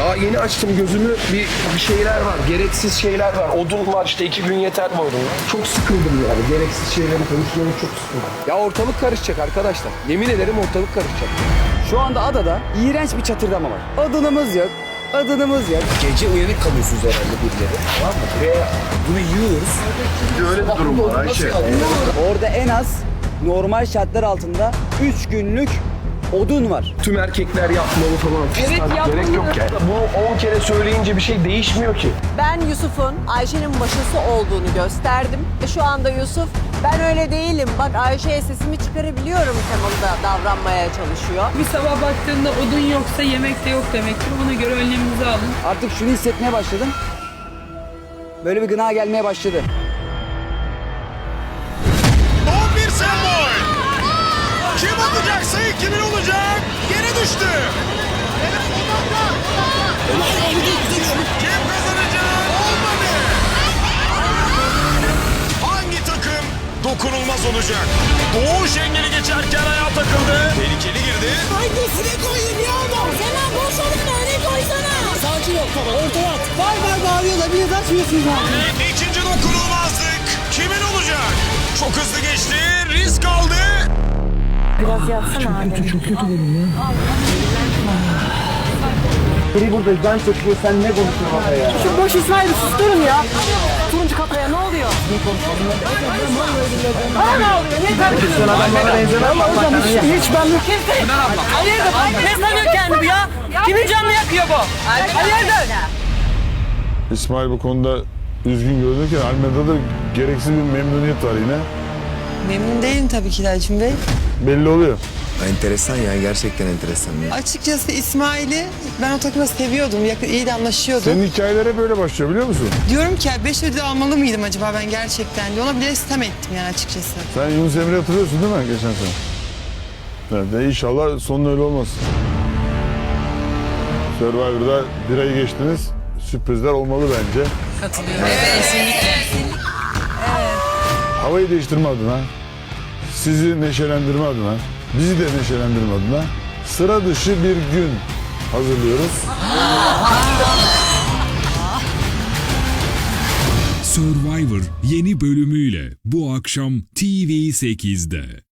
Daha yeni açtım gözümü bir, bir şeyler var. Gereksiz şeyler var. Odun var işte iki gün yeter mi odun? Çok sıkıldım yani. Gereksiz şeyleri konuşmaya çok sıkıldım. Ya ortalık karışacak arkadaşlar. Yemin ederim ortalık karışacak. Şu anda adada iğrenç bir çatırdama var. Odunumuz yok. Odunumuz yok. Gece uyanık kalıyorsunuz herhalde birileri. Tamam mı? Ve bunu yiyoruz. Öyle bir durum var Ayşe. Orada en az normal şartlar altında 3 günlük odun var. Tüm erkekler yapmalı falan. Evet Gerek yok yani. Bu 10 kere söyleyince bir şey değişmiyor ki. Ben Yusuf'un Ayşe'nin başısı olduğunu gösterdim. E, Şu anda Yusuf ben öyle değilim. Bak Ayşe'ye sesimi çıkarabiliyorum temalı davranmaya çalışıyor. Bir sabah baktığında odun yoksa yemek de yok demektir. Buna göre önleminizi alın. Artık şunu hissetmeye başladım. Böyle bir gına gelmeye başladı. Düştü. Kim kazanacak? Olmadı. Hangi takım dokunulmaz olacak? Doğuş engeli geçerken ayağa takıldı. Tehlikeli girdi. Hangisini koyayım ya adam? Sena boş olun öne koysana. Sakin ol tamam ortaya at. Var var bağırıyorlar bir de açmıyorsunuz abi. İkinci dokunulmazlık kimin olacak? Çok hızlı geçti. Risk aldı. Biraz yapsana abi. Biri burada can çekiyor sen ne konuşuyorsun orada ya? Şu boş İsmail'i susturun ya. Turuncu kafaya ne oluyor? Bana ne oluyor? Ne karışıyorsun? adamlara benzemez Ama hocam hiç, hiç ben yok. Kimse. Hayırdır? Ne sanıyor kendini ya? Kimin canını yakıyor bu? Hayırdır? İsmail bu konuda üzgün görünürken Almeda'da da gereksiz bir memnuniyet var yine. Memnun değilim tabii ki Elçin Bey. Belli oluyor. Enteresan ya gerçekten enteresan ya. Açıkçası İsmail'i ben o takıma seviyordum. Yakın, iyi de anlaşıyordum. Senin hikayelere böyle başlıyor biliyor musun? Diyorum ki 5 ödül almalı mıydım acaba ben gerçekten diye. Ona bile istem ettim yani açıkçası. Sen Yunus Emre hatırlıyorsun değil mi geçen sene? Evet, de inşallah sonun öyle olmaz. Survivor'da bir ayı geçtiniz. Sürprizler olmalı bence. Katılıyorum. Evet. Kesinlikle. Havayı değiştirme adına, sizi neşelendirme adına, bizi de neşelendirme adına sıra dışı bir gün hazırlıyoruz. Survivor yeni bölümüyle bu akşam TV8'de.